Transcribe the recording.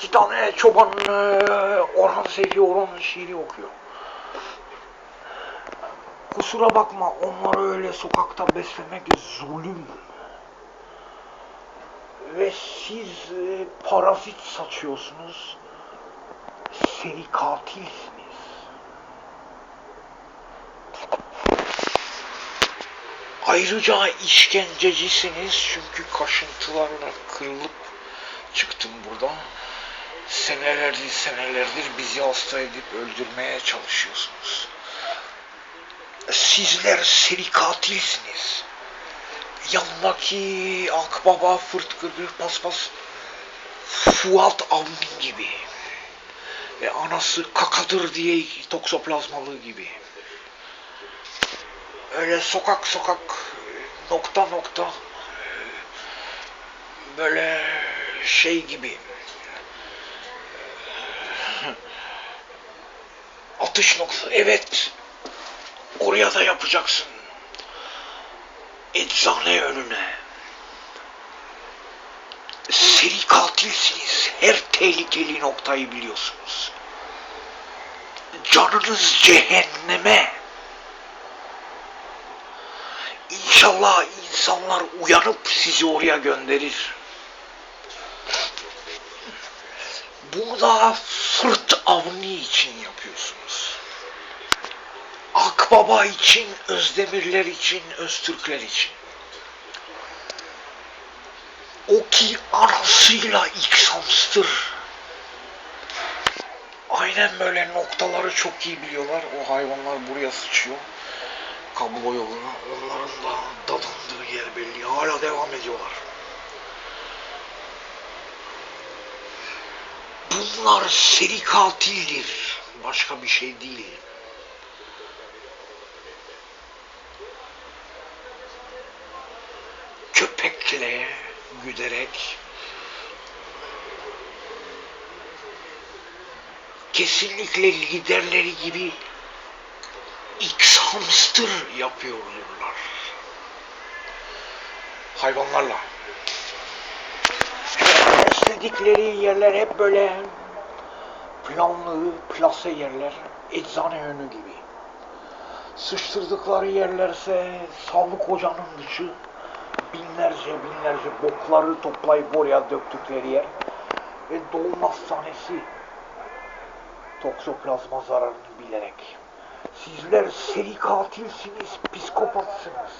iki tane çoban e, Orhan Seyfi Orhan'ın şiiri okuyor. Kusura bakma onları öyle sokakta beslemek zulüm. Ve siz e, parazit saçıyorsunuz. Seri katilsiniz. Ayrıca işkencecisiniz çünkü kaşıntılarla kırılıp çıktım buradan. Senelerdir senelerdir bizi hasta edip öldürmeye çalışıyorsunuz. Sizler seri katilsiniz. Yanındaki akbaba, fırtkırı, paspas, Fuat Avni gibi. Ve anası kakadır diye toksoplazmalı gibi. Öyle sokak sokak nokta nokta böyle şey gibi atış noktası evet. Oraya da yapacaksın. Eczane önüne. Seri katilsiniz. Her tehlikeli noktayı biliyorsunuz. Canınız cehenneme. İnşallah insanlar uyanıp sizi oraya gönderir. Bunu da Fırt Avni için yapıyorsunuz. Akbaba için, Özdemirler için, Öztürkler için. O ki anasıyla iksamstır. Aynen böyle noktaları çok iyi biliyorlar. O hayvanlar buraya sıçıyor kablo yoluna. Onların da dadandığı yer belli. Hala devam ediyorlar. Bunlar seri katildir. Başka bir şey değil. Köpekle güderek kesinlikle liderleri gibi X hamster yapıyorlar. Hayvanlarla. İstedikleri yerler hep böyle planlı, plase yerler. Eczane önü gibi. Sıçtırdıkları yerlerse sağlık ocağının dışı binlerce binlerce bokları toplayıp oraya döktükleri yer ve doğum hastanesi toksoplazma zararını bilerek Sizler seri katilsiniz, psikopatsınız.